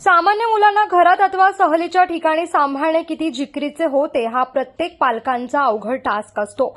सामान्य मुलांना घरात अथवा सहलीच्या ठिकाणी सांभाळणे किती जिकरीचे होते हा प्रत्येक पालकांचा अवघड टास्क असतो.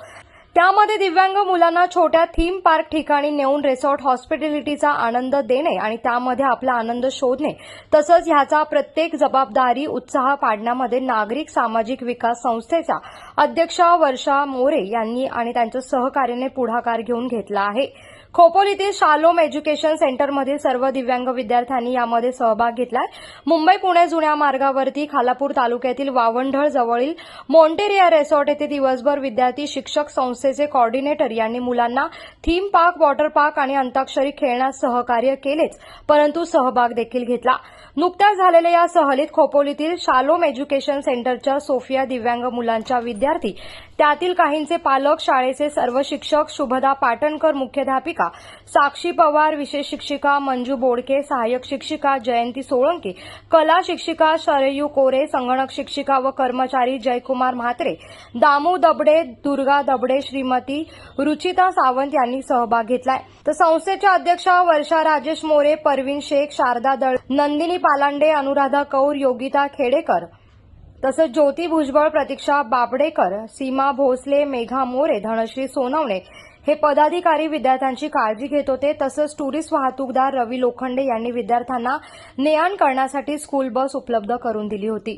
त्यामध्ये दिव्यांग मुलांना छोट्या थीम पार्क ठिकाणी नेऊन रिसॉर्ट हॉस्पिटॅलिटीचा आनंद देणे आणि त्यामध्ये आपला आनंद शोधणे तसंच ह्याचा प्रत्येक जबाबदारी उत्साह पाडण्यामध्ये नागरिक सामाजिक विकास संस्थेचा अध्यक्षा वर्षा मोरे यांनी आणि त्यांच्या सहकार्याने पुढाकार घेऊन घेतला आहे. खोपोलीतील शालोम एज्युकेशन सेंटरमधील सर्व दिव्यांग विद्यार्थ्यांनी यामध्ये सहभाग घेतलाय. मुंबई पुणे जुन्या मार्गावरती खालापूर तालुक्यातील वावंढळ जवळील मोंटेरिया रेसॉर्ट येथे दिवसभर विद्यार्थी शिक्षक संस्था संस्थेचे कॉर्डिनेटर यांनी मुलांना थीम पार्क वॉटर पार्क आणि अंताक्षरी खेळण्यास सहकार्य केलेच परंतु सहभाग देखील घेतला. नुकत्याच झालेल्या या सहलीत खोपोलीतील शालोम एज्युकेशन सेंटरच्या सोफिया दिव्यांग मुलांच्या विद्यार्थी त्यातील काहींचे पालक शाळेचे सर्व शिक्षक शुभदा पाटणकर मुख्याध्यापिका साक्षी पवार विशेष शिक्षिका मंजू बोडके सहाय्यक शिक्षिका जयंती सोळंके कला शिक्षिका शरयू कोरे संगणक शिक्षिका व कर्मचारी जयकुमार म्हात्रे दामू दबडे दुर्गा दबडे श्रीमती रुचिता सावंत यांनी सहभाग घेतलाय. तर संस्थेच्या अध्यक्षा वर्षा राजेश मोरे परवीन शेख शारदा दळ नंदिनी पालांडे अनुराधा कौर योगिता खेडेकर तसंच ज्योती भुजबळ प्रतीक्षा बाबडेकर सीमा भोसले मेघा मोरे धनश्री सोनवणे हे पदाधिकारी विद्यार्थ्यांची काळजी घेत होते. तसंच टुरिस्ट वाहतूकदार रवी लोखंडे यांनी विद्यार्थ्यांना ने आण करण्यासाठी स्कूल बस उपलब्ध करून दिली होती.